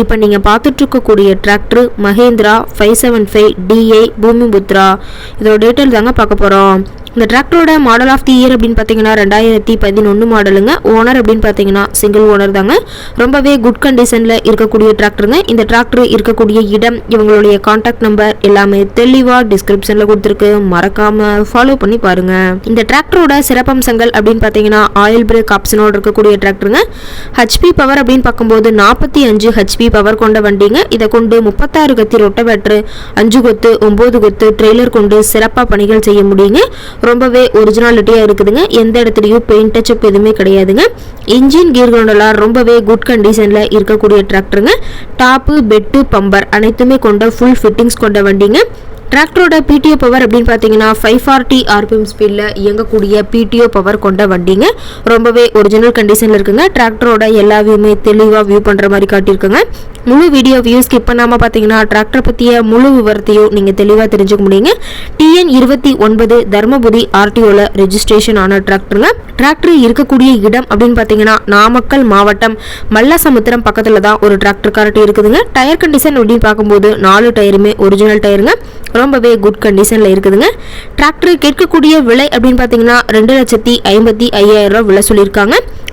இப்போ நீங்கள் பார்த்துட்ருக்கக்கூடிய tractor Mahindra five seven five D A Bhumiputra. இதோட டீட்டெயில் தாங்க பார்க்க போகிறோம் இந்த டிராக்டரோட மாடல் ஆஃப் தி இயர் அப்படின்னு பார்த்தீங்கன்னா ரெண்டாயிரத்தி பதினொன்று மாடலுங்க ஓனர் அப்படின்னு பார்த்தீங்கன்னா சிங்கிள் ஓனர் தாங்க. ரொம்பவே குட் கண்டிஷனில் இருக்கக்கூடிய டிராக்டருங்க. இந்த டிராக்டர் இருக்கக்கூடிய இடம் இவங்களுடைய காண்டாக்ட் நம்பர் எல்லாமே தெளிவாக டிஸ்கிரிப்ஷனில் கொடுத்துருக்கு. மறக்காமல் ஃபாலோ பண்ணி பாருங்க. இந்த டிராக்டரோட சிறப்பம்சங்கள் அப்படின்னு பார்த்தீங்கன்னா ஆயில் பிரேக் ஆப்ஷனோடு இருக்கக்கூடிய டிராக்டருங்க. ஹெச்பி பவர் அப்படின்னு பார்க்கும்போது நாற்பத்தி அஞ்சு ஹெச்பி பவர் கொண்ட வண்டிங்க. இதை கொண்டு முப்பத்தாறு கத்தி ரொட்டவேட்ரு அஞ்சு கொத்து ஒம்பது கொத்து ட்ரெய்லர் கொண்டு சிறப்பாக பணிகள் செய்ய முடியுங்க. ரொம்பவே ஒரிஜினாலிட்டியாக இருக்குதுங்க. எந்த இடத்துலையும் பெயிண்ட் டச்சப் எதுவுமே கிடையாதுங்க. இன்ஜின் கீர் கொண்டெல்லாம் ரொம்பவே குட் கண்டிஷனில் இருக்கக்கூடிய டிராக்டருங்க டாப்பு பெட்டு பம்பர் அனைத்துமே கொண்ட ஃபுல் ஃபிட்டிங்ஸ் கொண்ட வண்டிங்க. டிராக்டரோட பிடிஓ பவர் அப்படின்னு பார்த்தீங்கன்னா ஃபைவ் ஃபார்ட்டி ஆர்பிஎம் ஸ்பீடில் இயங்கக்கூடிய பிடிஓ பவர் கொண்ட வண்டிங்க. ரொம்பவே ஒரிஜினல் கண்டிஷனில் இருக்குங்க. டிராக்டரோட எல்லா வியூமே தெளிவாக வியூ பண்ணுற மாதிரி காட்டியிருக்குங்க. முழு வீடியோ வியூ ஸ்கிப் பண்ணாமல் பார்த்தீங்கன்னா டிராக்டர் பற்றிய முழு விவரத்தையும் நீங்கள் தெளிவாக தெரிஞ்சுக்க முடியுங்க. டிஎன் இருபத்தி ஒன்பது தர்மபுரி ஆர்டிஓவில் ரெஜிஸ்ட்ரேஷன் ஆன டிராக்டருங்க. டிராக்டர் இருக்கக்கூடிய இடம் அப்படின்னு பார்த்தீங்கன்னா நாமக்கல் மாவட்டம் மல்லசமுத்திரம் பக்கத்தில் தான் ஒரு டிராக்டர் கார்ட்டு இருக்குதுங்க. டயர் கண்டிஷன் அப்படின்னு பார்க்கும்போது நாலு டயருமே ஒரிஜினல் டயருங்க ரொம்பவே குட் கண்டிஷனில் இருக்குதுங்க. டிராக்டர் கேட்கக்கூடிய விலை அப்படின்னு பார்த்தீங்கன்னா ரெண்டு லட்சத்தி ஐம்பத்தி ஐயாயிரம் ரூபா விலை சொல்லியிருக்காங்க.